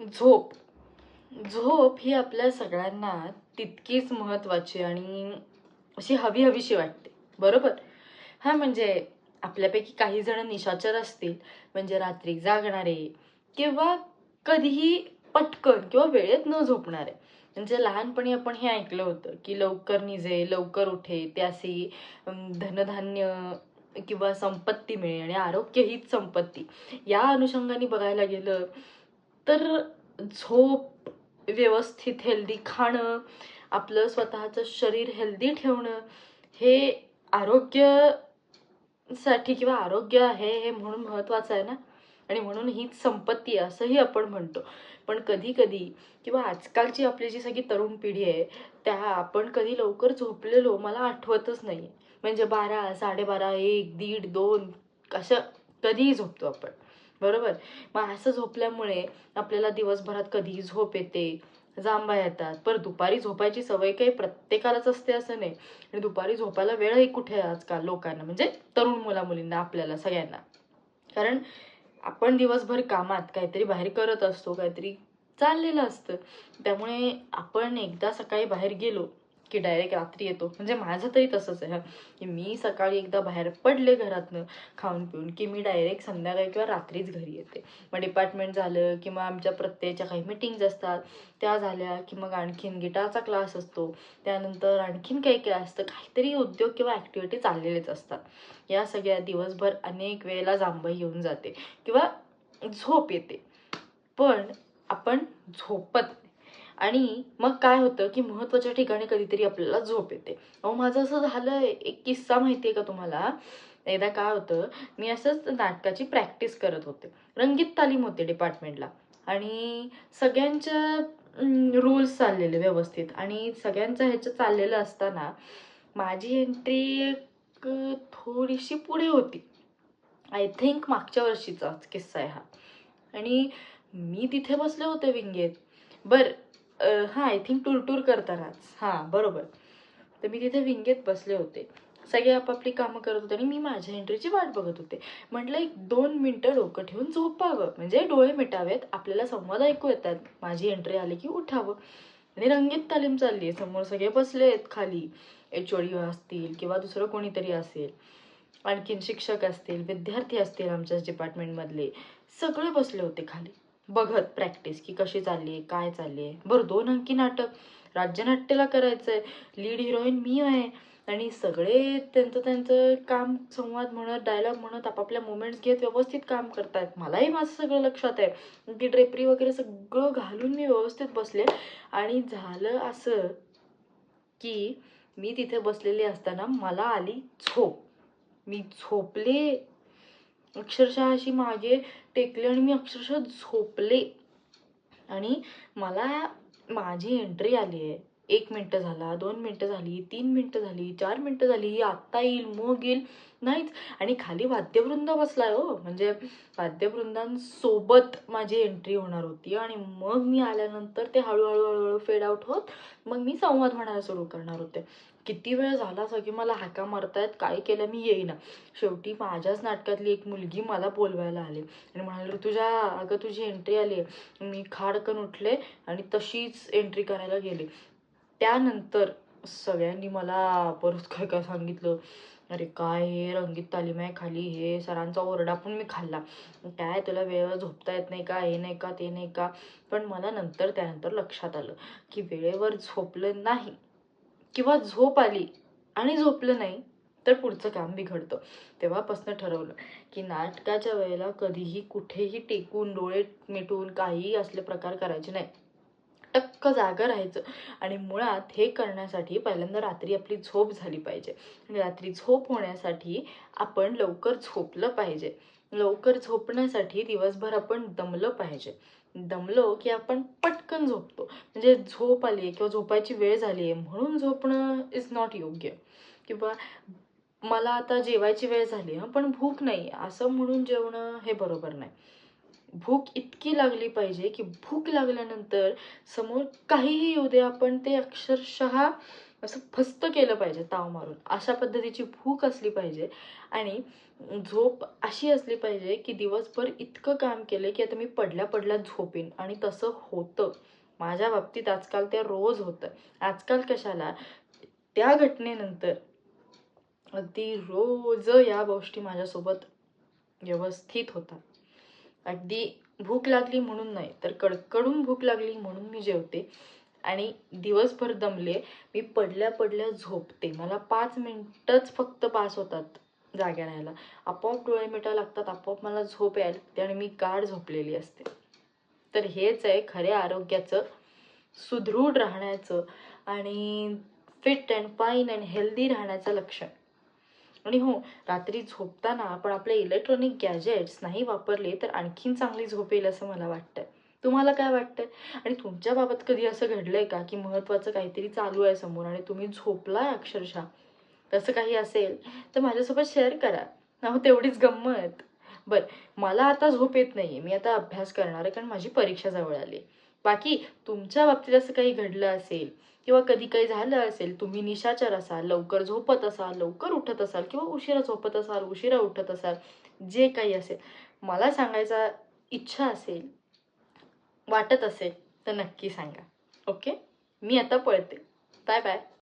झोप. झोप ही आपल्या सगळ्यांना तितकीच महत्त्वाची आणि अशी हवी हवीशी वाटते. बरोबर? हां म्हणजे आपल्यापैकी काही जण निशाचर असतील म्हणजे रात्री जागणारे किंवा कधीही पटकन किंवा वेळेत न झोपणारे. म्हणजे लहानपणी आपण हे ऐकलं होतं की लवकर निजे लवकर उठे त्यासी धनधान्य किंवा संपत्ती मिळे आणि आरोग्य हीच संपत्ती. या अनुषंगाने बघायला गेलं तर झोप व्यवस्थित हेल्दी खाणं आपलं स्वतःचं शरीर हेल्दी ठेवणं हे आरोग्यासाठी किंवा आरोग्य आहे हे म्हणून महत्त्वाचं आहे ना? आणि म्हणून हीच संपत्ती आहे असंही आपण म्हणतो. पण कधी कधी किंवा आजकालची आपली जी सगळी तरुण पिढी आहे त्या आपण कधी लवकर झोपलेलो मला आठवतच नाही म्हणजे बारा साडेबारा एक दीड दोन असं कधीही झोपतो आपण. बरोबर? मग असं झोपल्यामुळे आपल्याला दिवसभरात कधीही झोप येते जांभा येतात. पर दुपारी झोपायची सवय काही प्रत्येकालाच असते असं नाही. आणि दुपारी झोपायला वेळही कुठे आहे आजकाल लोकांना? म्हणजे तरुण मुला मुलींना आपल्याला सगळ्यांना. कारण आपण दिवसभर कामात काहीतरी बाहेर करत असतो काहीतरी चाललेलं असतं. त्यामुळे आपण एकदा सकाळी बाहेर गेलो की डायरेक्ट रात्री येतो. म्हणजे माझं तरी तसंच आहे की मी सकाळी एकदा बाहेर पडले घरातनं खाऊन पिऊन की मी डायरेक्ट संध्याकाळी किंवा रात्रीच घरी येते. मग डिपार्टमेंट झालं किंवा आमच्या प्रत्येकाच्या काही मिटिंग्ज असतात त्या झाल्या की मग आणखीन गिटारचा क्लास असतो. त्यानंतर आणखीन काही क्लास असतं काहीतरी उद्योग किंवा ॲक्टिव्हिटी चाललेलेच असतात. या सगळ्या दिवसभर अनेक वेळेला जांभई येऊन जाते किंवा झोप येते. पण आपण झोपत आणि मग काय होतं की महत्त्वाच्या ठिकाणी कधीतरी आपल्याला झोप येते. अहो माझं असं झालं एक किस्सा माहिती आहे का तुम्हाला? एकदा काय होतं मी असंच नाटकाची प्रॅक्टिस करत होते. रंगीत तालीम होते डिपार्टमेंटला. आणि सगळ्यांच्या रोल्स चाललेले व्यवस्थित. आणि सगळ्यांचं ह्याचं चाललेलं असताना माझी एंट्री एक थोडीशी पुढे होती. आय थिंक मागच्या वर्षीचाच किस्सा आहे हा. आणि मी तिथे बसले होते विंगेत. बरं हां आय थिंक टूर करतानाच. हां बरोबर. तर मी तिथे विंगेत बसले होते. सगळे आपापली कामं करत होते आणि मी माझ्या एंट्रीची वाट बघत होते. म्हटलं एक दोन मिनटं डोकं ठेवून झोपावं. म्हणजे डोळे मिटावेत आपल्याला संवाद ऐकू येतात. माझी एंट्री आली की उठावं. आणि रंगीत तालीम चालली आहे. समोर सगळे बसले आहेत खाली. एच ओ डी असतील किंवा दुसरं कोणीतरी असेल. आणखीन शिक्षक असतील विद्यार्थी असतील आमच्याच डिपार्टमेंटमधले सगळे बसले होते खाली. बघत प्रॅक्टिस की कशी चालली आहे काय चालली आहे बरं दोन अंकी नाटक. राज्यनाट्यला करायचं आहे लीड हिरोईन मी आहे. आणि सगळे त्यांचं त्यांचं काम संवाद म्हणत डायलॉग म्हणत आपापल्या मुमेंट्स घेत व्यवस्थित काम करतायत. मलाही माझं सगळं लक्षात आहे. की ड्रेपरी वगैरे सगळं घालून मी व्यवस्थित बसले. आणि झालं असं की मी तिथे बसलेली असताना मला आली झोप. मी झोपले अक्षरशः अशी मागे टेकले आणि मी अक्षरशः झोपले. आणि मला माझी एंट्री आली आहे. एक मिनटं झाला दोन मिनटं झाली तीन मिनटं झाली चार मिनटं झाली आत्ता येईल मग येईल नाहीच. आणि खाली वाद्यवृंद बसलाय हो. म्हणजे वाद्यवृंदांसोबत माझी एंट्री होणार होती आणि मग मी आल्यानंतर ते हळूहळू हळूहळू फेड आउट होत. मग मी संवाद म्हणायला सुरू करणार होते. किती वेळ झाला सगळी मला हाका मारतायत काय केलं मी येईना. शेवटी माझ्याच नाटकातली एक मुलगी मला बोलवायला आली आणि म्हणाली तुझ्या अगं तुझी एंट्री आली मी खाडकन उठले आणि तशीच एंट्री करायला गेले. त्यानंतर सगळ्यांनी मला परत काय काय सांगितलं? अरे काय हे रंगीत तालीम आहे खाली? हे सरांचा ओरडा पण मी खाल्ला. काय तुला वेळेवर झोपता येत नाही का? हे नाही का? ते नाही का? पण मला नंतर त्यानंतर लक्षात आलं की वेळेवर झोपलं नाही किंवा झोप आली आणि झोपलं नाही तर पुढचं काम बिघडतं. तेव्हापासून ठरवलं की नाटकाच्या वेळेला कधीही कुठेही टेकून डोळे मिटून काहीही असले प्रकार करायचे नाही. टक्क जागं राहायचं. आणि मुळात हे करण्यासाठी पहिल्यांदा रात्री आपली झोप झाली पाहिजे. आणि रात्री झोप होण्यासाठी आपण लवकर झोपलं पाहिजे. लवकर झोपण्यासाठी दिवसभर आपण दमलं पाहिजे. दमलो की आपण पटकन झोपतो. म्हणजे झोप आली आहे किंवा झोपायची वेळ झाली आहे म्हणून झोपणं इज नॉट योग्य. किंवा मला आता जेवायची वेळ झाली हं पण भूक नाही असं म्हणून जेवणं हे बरोबर नाही. भूक इतकी लागली पाहिजे की भूक लागल्यानंतर समोर काहीही येऊ दे आपण ते अक्षरशः असं फस्त केलं पाहिजे ताव मारून. अशा पद्धतीची भूक असली पाहिजे. आणि झोप अशी असली पाहिजे की दिवसभर इतकं काम केलं की आता मी पडल्या पडल्या झोपेन. आणि तसं होतं. माझ्या बाबतीत आजकाल ते रोज होतं. आजकाल कशाला? त्या घटनेनंतर अगदी रोज या गोष्टी माझ्यासोबत व्यवस्थित होतात. अगदी भूक लागली म्हणून नाही तर कडकडून भूक लागली म्हणून मी जेवते. आणि दिवसभर दमले मी पडल्या पडल्या झोपते. मला पाच मिनटंच फक्त पास होतात जाग्या राहायला. आपोआप डोळे मिटा लागतात आपोआप मला झोप यायला लागते आणि मी गाढ झोपलेली असते. तर हेच आहे खऱ्या आरोग्याचं सुदृढ राहण्याचं आणि fit and fine and healthy राहण्याचं लक्षण. आणि हो रात्री झोपताना आपण आपले इलेक्ट्रॉनिक गॅजेट्स नाही वापरले तर आणखीन चांगली झोप येईल असं मला वाटतं तुम्हाला काय वाटतंय? आणि तुमच्या बाबत कधी असं घडलंय का की महत्त्वाचं काहीतरी चालू आहे समोर आणि तुम्ही झोपलाय अक्षरशः? तसं काही असेल तर माझ्यासोबत शेअर करा. ना हो तेवढीच गंमत. बरं मला आता झोप येत नाही मी आता अभ्यास करणार आहे कारण माझी परीक्षा जवळ आली बाकी तुमच्या बाबतीत असं काही घडलं असेल किंवा कधी काही झालं असेल तुम्ही निशाचर असाल लवकर झोपत असाल लवकर उठत असाल किंवा उशिरा झोपत असाल उशिरा उठत असाल जे काही असेल मला सांगायचा इच्छा असेल वाटत असेल तर नक्की सांगा. ओके मी आता पळते. Bye bye